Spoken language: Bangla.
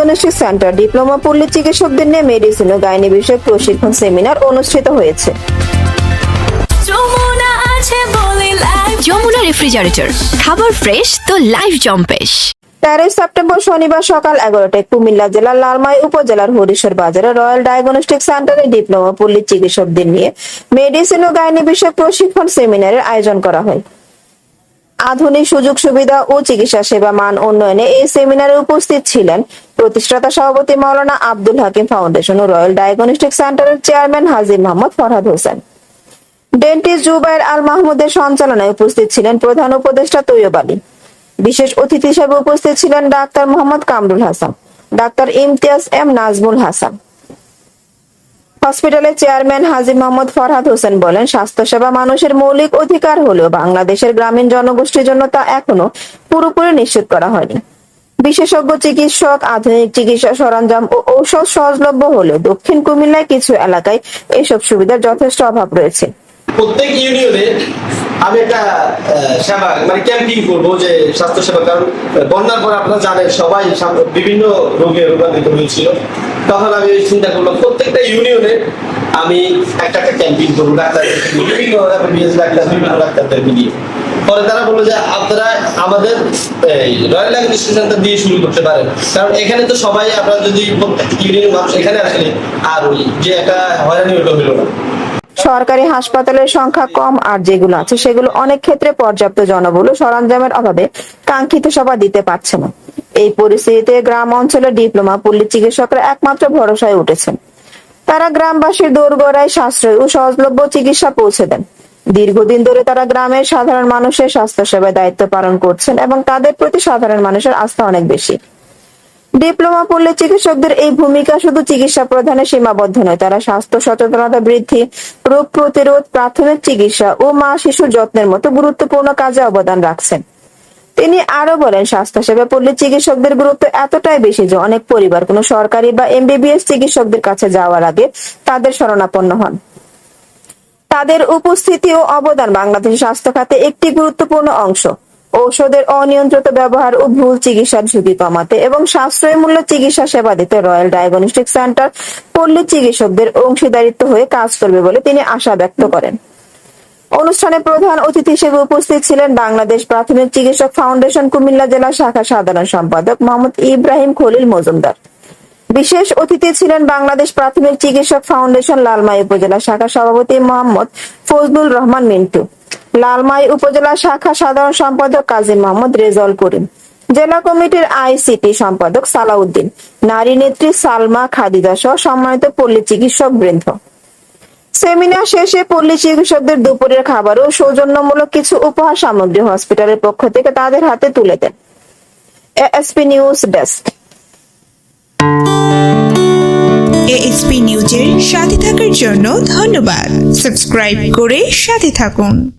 ডায়াগনস্টিক সেন্টার ডিপ্লোমা পল্লী চিকিৎসকদের নিয়ে মেডিসিন ও গাইনি বিষয়ক প্রশিক্ষণ সেমিনার অনুষ্ঠিত হয়েছে। যমুনা রেফ্রিজারেটর খাবার ফ্রেশ তো লাইফ জম্পেশ তেরোই সেপ্টেম্বর শনিবার সকাল এগারোটায় কুমিল্লা জেলার লালমাই উপজেলার হরিশ্বর বাজারে রয়্যাল ডায়াগনস্টিক সেন্টারে ডিপ্লোমা পল্লী চিকিৎসকদের নিয়ে মেডিসিন ও গাইনি বিষয়ক প্রশিক্ষণ সেমিনারের আয়োজন করা হয়। আধুনিক সুযোগ সুবিধা ও চিকিৎসা সেবা মান উন্নয়নে এই সেমিনারে উপস্থিত ছিলেন প্রতিষ্ঠাতা সভাপতি মাওলানা আব্দুল হাকিম ফাউন্ডেশন ও রয়্যাল ডায়াগনস্টিক সেন্টারের চেয়ারম্যান হাজির মোহাম্মদ ফরহাদ হোসেন। ডেন্টিস্ট জুবাইর আল মাহমুদের সঞ্চালনায় উপস্থিত ছিলেন প্রধান উপদেষ্টা তৈয়ব আলী। বিশেষ অতিথি হিসেবে উপস্থিত ছিলেন doctor Mohammad Kamrul Hasan, doctor Imtiaz M Nazmul Hasan. হসপিটালের চেয়ারম্যান হাজি মোহাম্মদ ফরহাদ হোসেন বলেন, স্বাস্থ্যসেবা মানুষের মৌলিক অধিকার হলেও বাংলাদেশের গ্রামীণ জনগোষ্ঠীর জন্য তা এখনও পুরোপুরি নিশ্চিত করা হয়নি। বিশেষজ্ঞ, চিকিৎসক, আধুনিক চিকিৎসা সরঞ্জাম ও ঔষধ সহজলভ্য হলেও দক্ষিণ কুমিল্লায় কিছু এলাকায় এসব সুবিধার যথেষ্ট অভাব রয়েছে। প্রত্যেক ইউনিয়নে আমি একটা সেবা মানে ক্যাম্পিং করব যে স্বাস্থ্য সেবা কারণ বন্যার পর আপনারা জানেন, সবাই বিভিন্ন রোগে রোগান্বিত হয়েছিল। তখন আমি ওই চিন্তা করলাম, প্রত্যেকটা ইউনিয়নে আমি একটা একটা ক্যাম্পিং করব ডাক্তার, বিভিন্ন ডাক্তারদের নিয়ে পরে তারা বলল যে, আপনারা আমাদের রয়্যাল ডায়াগনস্টিক সেন্টার দিয়ে শুরু করতে পারেন। কারণ এখানে তো সবাই, আপনারা যদি প্রত্যেক মানুষ এখানে আসলে আর ওই যে একটা হয়রানি ওটা হলো না। সরকারি হাসপাতালের সংখ্যা কম আর যেগুলো আছে সেগুলো অনেক ক্ষেত্রে পর্যাপ্ত জনবল সরঞ্জামের অভাবে কাঙ্ক্ষিত সেবা দিতে পারছে না। এই পরিস্থিতিতে গ্রাম অঞ্চলের ডিপ্লোমা, পল্লী চিকিৎসকরা একমাত্র ভরসায় উঠেছেন। তারা গ্রামবাসীর দোরগোড়ায় সাশ্রয় ও সহজলভ্য চিকিৎসা পৌঁছে দেন। দীর্ঘদিন ধরে তারা গ্রামের সাধারণ মানুষের স্বাস্থ্য সেবায় দায়িত্ব পালন করছেন এবং তাদের প্রতি সাধারণ মানুষের আস্থা অনেক বেশি। ডিপ্লোমা পড়লে চিকিৎসকদের এই ভূমিকা শুধু চিকিৎসা প্রদানে সীমাবদ্ধ নয়, তারা স্বাস্থ্য সচেতনতা বৃদ্ধি, রোগ প্রতিরোধ, প্রাথমিক চিকিৎসা ও মা শিশু যত্নের মতো গুরুত্বপূর্ণ কাজে অবদান রাখছেন। তিনি আরও বলেন, স্বাস্থ্যসেবা পল্লী চিকিৎসকদের গুরুত্ব এতটাই বেশি যে অনেক পরিবার, কোনো সরকারি বা এমবিবিএস চিকিৎসকদের কাছে যাওয়ার আগে তাদের শরণাপন্ন হন। তাদের উপস্থিতি ও অবদান বাংলাদেশের স্বাস্থ্য খাতে একটি গুরুত্বপূর্ণ অংশ। ঔষধের অনিয়ন্ত্রিত ব্যবহার ও ভুল চিকিৎসার ঝুঁকি কমাতে এবং সাশ্রয়ী মূল্য চিকিৎসা সেবা দিতে রয়্যাল ডায়াগনস্টিক সেন্টার পল্লী চিকিৎসকদের অংশীদারিত্ব হয়ে কাজ করবে বলে তিনি আশা ব্যক্ত করেন। অনুষ্ঠানে প্রধান অতিথি হিসেবে উপস্থিত ছিলেন বাংলাদেশ প্রাথমিক চিকিৎসক ফাউন্ডেশন কুমিল্লা জেলা শাখা সাধারণ সম্পাদক মোহাম্মদ ইব্রাহিম খলিল মজুমদার। বিশেষ অতিথি ছিলেন বাংলাদেশ প্রাথমিক চিকিৎসক ফাউন্ডেশন লালমাই উপজেলা শাখা সভাপতি মোহাম্মদ ফজলুল রহমান মিন্টু। লালমাই উপজেলা শাখা সাধারণ সম্পাদক কাজী মোহাম্মদ রেজাউল করিম, জেলা কমিটির আইসিটি সম্পাদক সালাউদ্দিন, নারী নেত্রী সালমা খাদিদা সহ সম্মানিত পল্লী চিকিৎসক বৃন্দ। সেমিনার শেষে পল্লী চিকিৎসকদের দুপুরের খাবার ও সৌজন্যমূলক কিছু উপহার সামগ্রী হসপিটালের পক্ষ থেকে তাদের হাতে তুলে দেন। ASP news desk. এএসপি নিউজের সাথে থাকার জন্য ধন্যবাদ। সাবস্ক্রাইব করে সাথে থাকুন।